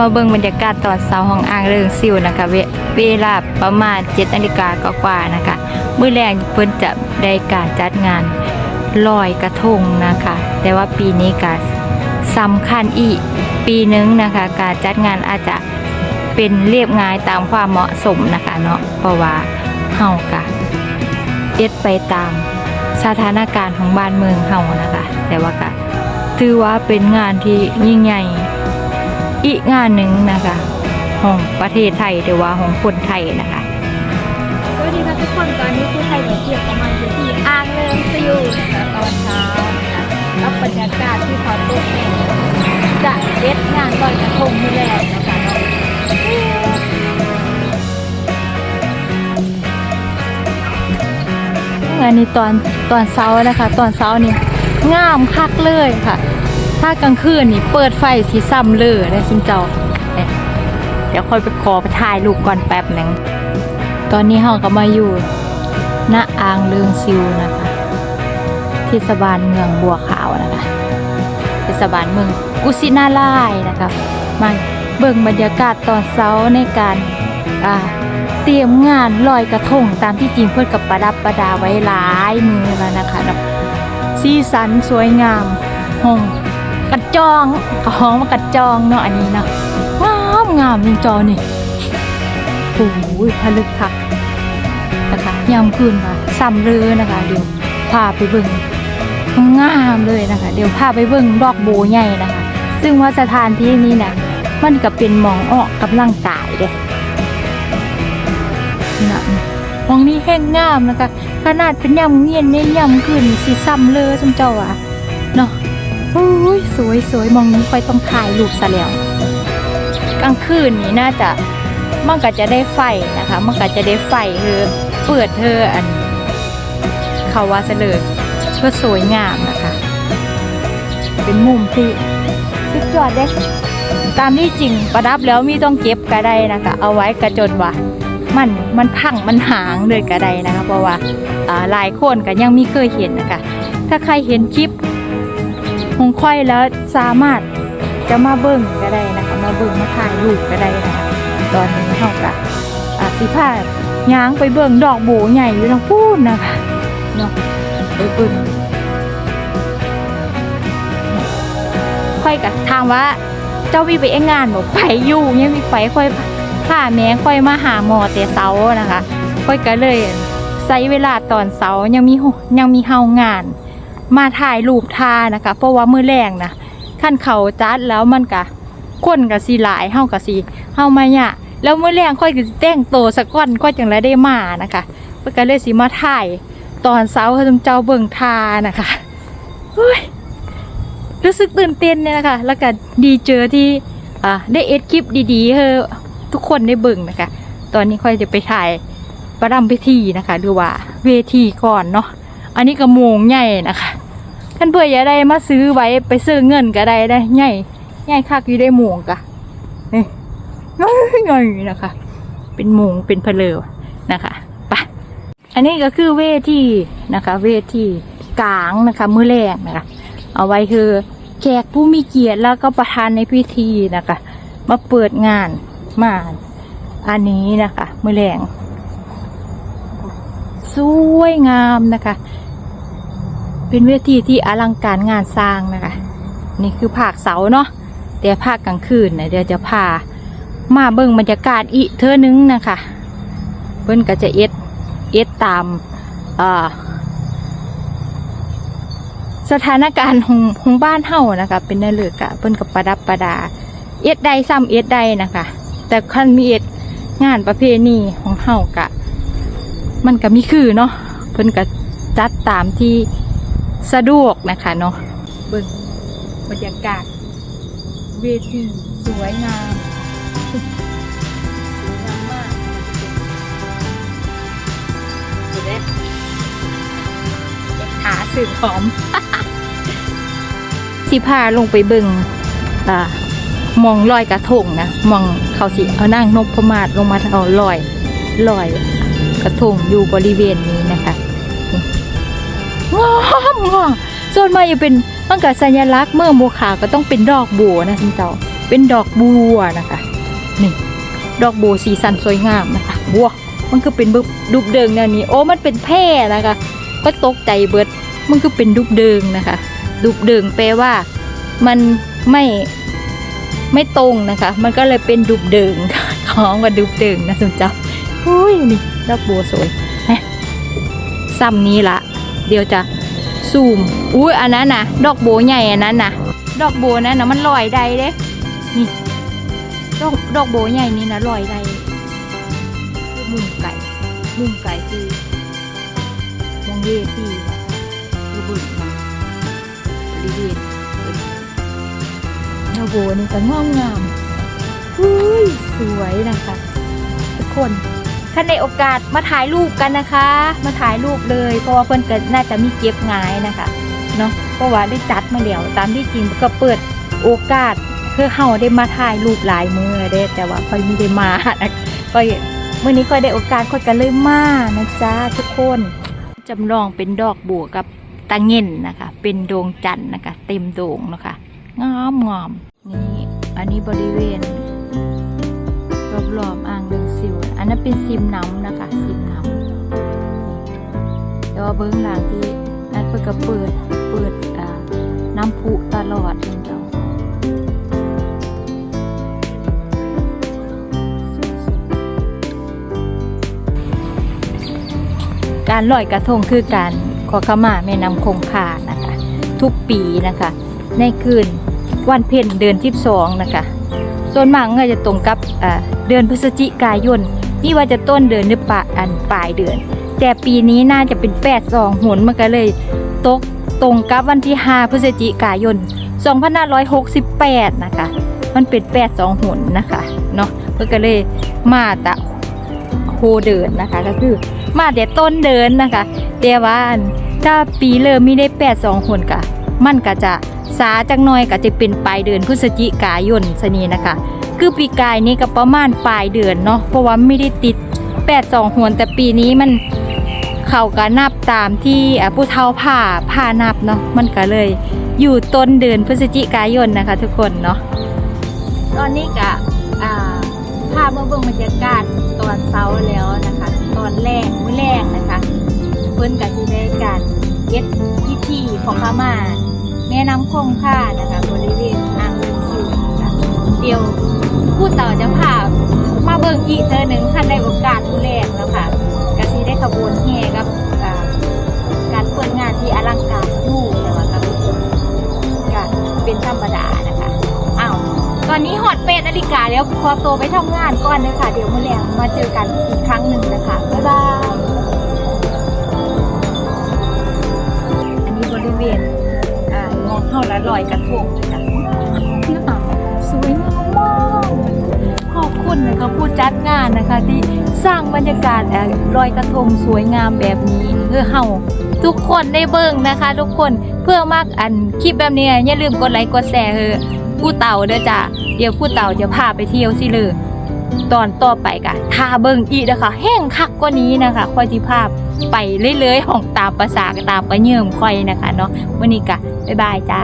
มาเบิ่งบรรยากาศตอนเช้าของอ่างเริงซิวนะคะเวลาประมาณ7นาฬิกากว่าๆนะคะมื้อแรงเพิ่นจะได้การจัดงานลอยกระทงนะคะ แต่ว่าปีนี้ก็สำคัญอีกปีหนึงนะคะ การจัดงานอาจจะเป็นเรียบง่ายตามความเหมาะสมนะคะเนาะเพราะว่าเฮากะเอ็ดไปตามสถานการณ์ของบ้านเมืองเฮานะคะ แต่ว่าก็ถือว่าเป็นงานที่ยิ่งใหญ่ อีกงานหนึ่งนะคะของประเทศไทยหรือว่าของคนไทยนะคะ สวัสดีค่ะทุกคนตอนนี้ผู้ไทยกับเทียบประมาณอยู่ที่อ่างเริงซิวนะคะตอนเช้านะคะรับบรรยากาศที่เขาตุ้แห่งจะเด็ดงานลอยกระทงนี่แหละนะคะเนาะงานนี้ตอนตอนเช้านะคะ ตอนเช้านี่งามคักเลยค่ะ ถ้ากลางคืนนี่เปิดไฟสีซ้ำเลยนะซิมเจ้าเนี่ยเดี๋ยวค่อยไปขอไปถ่ายรูปก่อนแป๊บหนึ่ง ตอนนี้เราก็มาอยู่ณอ่างเลืองซิวนะคะเทศบาลเมืองบัวขาวนะคะเทศบาลเมืองกุสินาลายนะคะมาเบิ่งบรรยากาศตอนเช้าในการอ่าเตรียมงานลอยกระทงตามที่จริงเพื่อนกับประดับประดาไว้หลายมือแล้วนะคะเนาะสีสันสวยงามห้อง กระจองกระห้องมากระจองเนาะอันนี้เนาะงามงามจริงจอนี่โอ้ยผลึกคักนะคะยามคืนค่ะซ้ำเลยนะคะ เดี๋ยวพาไปเบิ่งงามเลยนะคะ เดี๋ยวพาไปเบิ่งดอกโบใหญ่นะคะ ซึ่งว่าสถานที่นี้นะมันก็เป็นมองออกกำลังกายเด้นะมองนี้แห้งงามนะคะ ขนาดเป็นยำเงียนในยำขึ้นสีซ้ำเลยสมเจ้าอะ โอ้ยสวยสวยมองนี้ไปต้องถ่ายรูปซะแล้วกลางคืนนี้น่าจะมันก็จะได้ไฟนะคะ มันก็จะได้ไฟเธอเปิดเธออันเขาว่าซะเลยเพื่อสวยงามนะคะ เป็นมุมที่สุดยอดเด้ตามที่จริงประดับแล้วมีต้องเก็บก็ได้นะคะ เอาไว้กระจนว่ามันมันพังมันหางเลยกระไดนะคะ เพราะว่าอ่าหลายคนก็ยังไม่เคยเห็นนะคะ ถ้าใครเห็นคลิป ค่อยแล้วสามารถจะมาเบิ่งก็ได้นะคะ มาเบิ่งมาถ่ายรูปก็ได้นะคะตอนนี้เขาก็อ่าสิพาย้างไปเบิ่งดอกโบใหญ่อยู่ทางพูนนะคะเนาะไปเบิ่งค่อยกับถามว่าเจ้าวิไปเองงานบอกไปอยู่ยังมีไปค่อยถ้าแม่ค่อยมาหาหมอแต่เสานะคะ ค่อยก็เลยใช้เวลาตอนเสายังมียังมีเฮางาน มาถ่ายรูปทานะคะ เพราะว่ามือแรงนะขั้นเขาจัดแล้วมันกะคนกับสีหลายเฮากับสีเฮามาเนี่ยแล้วมือแรงค่อยก็แต่งโตสักก้อนค่อยจังไรได้มานะคะเพื่อก็เลยสิมาถ่ายตอนเสาร์ให้เจ้าเบิ่งทานะคะเฮ้ยรู้สึกตื่นเต้นเนี่ยนะคะแล้วก็ดีเจอที่อ่าได้เอ็ดคลิปดีๆเฮอทุกคนได้เบิ่งนะคะ ตอนนี้ค่อยจะไปถ่ายประดำพิธีนะคะหรือว่าเวทีก่อนเนาะอันนี้ก็โมงใหญ่นะคะ ท่านเพื่อจะได้มาซื้อไว้ไปซื้อเงินก็ได้ได้ใหญ่ใหญ่คักอยู่ได้โมงกะนี่ใหญ่นะคะ เป็นโมงเป็นเพลอนะคะไปอันนี้ก็คือเวทีนะคะ เวทีกลางนะคะมือแรกนะคะ เอาไว้คือแขกผู้มีเกียรติแล้วก็ประธานในพิธีนะคะ มาเปิดงานมาอันนี้นะคะ มือแรงสวยงามนะคะ เป็นเวทีที่อลังการงานสร้างนะคะ นี่คือภาคเสาเนาะแต่ภาคกลางคืนนะเดี๋ยวจะพา มาเบิ่งบรรยากาศอีกเธอนึงนะคะเพิ่นก็จะเอ็ดเอ็ดตามสถานการณ์ของของบ้านเฮานะคะ เป็นนั่นเลยกะเพิ่นกับประดับประดา เอ็ดใดซ้ำเอ็ดใดนะคะ แต่คันมีเอ็ดงานประเพณีของเฮากะ มันก็มีคือเนาะเพิ่นก็จัดตามที่ สะดวกนะคะเนาะเบิ่งบรรยากาศ เวทีสวยงามสวยงามมากดูเด้หาสื่อหอม สิพาลงไปเบิ่งอ่ามองลอยกระทงนะมองเขาสิเอานั่งนกพมาศลงมาเอาลอยลอยกระทงอยู่บริเวณนี้นะคะ งามงามส่วนมากจะเป็นมันก็สัญลักษณ์เมื่องบัวขาก็ต้องเป็นดอกบัวนะสิเจ้าเป็นดอกบัวนะคะ นี่ ดอกบัวสีสันสวยงามนะคะบัวมันคือเป็นดุบเดิงแนวนี้โอ้มันเป็นแพร่นะคะ ก็ตกใจเบิดมันคือเป็นดุบเดิงนะคะ ดุบเดิงแปลว่ามันไม่ไม่ตรงนะคะ มันก็เลยเป็นดุบเดิงของว่าดุบเดิงนะสมเจ้าอุ้ยนี่ดอกบัวสวยฮะซ้ำนี้ละ เดี๋ยวจะซูมอุ้ยอันนั้นนะดอกโบใหญ่อันนั้นนะดอกโบนั้นนะมันลอยได้เด้นี่ดอกดอกโบใหญ่นี่นะลอยได้มุมไก่มุมไก่คือมองเวทีคือบึกมาบริเวณดอกโบนี่ก็งามงามอุ้ยสวยนะคะทุกคน ถ้าในโอกาสมาถ่ายรูปกันนะคะ มาถ่ายรูปเลย เพราะว่าเพิ่นก็น่าจะมีเก็บงายนะคะเนาะเพราะว่าได้จัดมาแล้วตามที่จริงก็เปิดโอกาสเพื่อเฮาได้มาถ่ายรูปหลายมือเด้แต่ว่าค่อยมีได้มานะก็เมื้อนี้ค่อยได้โอกาสค่อยกันเลยมานะจ๊ะทุกคนจำลองเป็นดอกบัวกับตาเงินนะคะ เป็นดวงจันทร์นะคะ เต็มดวงนะคะงามงามนี่อันนี้บริเวณรอบๆอ่างเรือิว อันนั้นเป็นซิมน้ำนะคะซิมน้ำแต่ว่าเบิ้องหลังที่นัดเปิดก็เปิดเปิดน้ำพุตลอดเจ้าการลอยกระทงคือการขอขมาแม่น้ำคงคานะคะ ทุกปีนะคะ ในคืนวันเพ็ญเดือน12นะคะ ส่วนมากก็จะตรงกับอ่า เดือนพฤศจิกายน นี่ว่าจะต้นเดือนหรือปลายอันปลายเดือน แต่ปีนี้น่าจะเป็นแปดสองหนมันก็เลยตกตรงกับวันที่ 5 พฤศจิกายน 2568 นะคะ มันเป็นแปดสองหนนะคะ เนาะเพื่อก็เลยมาตะโคเดินนะคะ ก็คือมาแต่ต้นเดินนะคะ แต่ว่าอันถ้าปีเริ่มไม่ได้แปดสองหนกะ มันก็จะสาจักหน่อยก็จะเป็นปลายเดือนพฤศจิกายนสนีนะคะ คือปีกายนี้ก็ประมาณปลายเดือนเนาะเพราะว่าไม่ได้ติดแปดสองหวนแต่ปีนี้มันเขากันนับตามที่อะผู้เฒ่าผ่าผ่านับเนาะมันก็เลยอยู่ต้นเดือนพฤศจิกายนนะคะ ทุกคนเนาะตอนนี้ก็ภาพเมื่อเบิ่งบรรยากาศตอนเช้าแล้วนะคะ ตอนแรกมื้อแรกนะคะเพิ่นก็สิได้การเย็ดพิธีของพม่าแม่น้ำคงค่านะคะบริเวณอ่างเรือซิวนะคะเดียว ผู้เต่าจะพามาเบิ่งอีกเธอหนึ่งท่านได้โอกาสผู้แรกแล้วค่ะกะทีได้ขบวนแห่กับการเปิดงานที่อลังการยู่นะคะกับก็เป็นธรรมดานะคะอ้าวตอนนี้ฮอตเป็ดนาฬิกาแล้วขอตัวไปทำงานก่อนเลยค่ะ เดี๋ยวมื่อแรงมาเจอกันอีกครั้งหนึ่งนะคะบ๊ายบายอันนี้บริเวณอ่ามองเข้าแล้วลอยกระทงนะคะ จัดงานนะคะที่สร้างบรรยากาศเอ่อลอยกระทงสวยงามแบบนี้เพื่อเฮาทุกคนได้เบิ่งนะคะ ทุกคนเพื่อมากอันคลิปแบบนี้อย่าลืมกดไลค์กดแชร์เออผู้เต่าเด้อจ้ะเดี๋ยวผู้เต่าจะพาไปเที่ยวสิเลยตอนต่อไปกะทาเบิ่งอีกนะคะแห้งคักกว่านี้นะคะค่อยที่ภาพไปเรื่อยๆของตามภาษาตามประเยิมค่อยนะคะเนาะวันนี้กะบ๊ายบายจ้า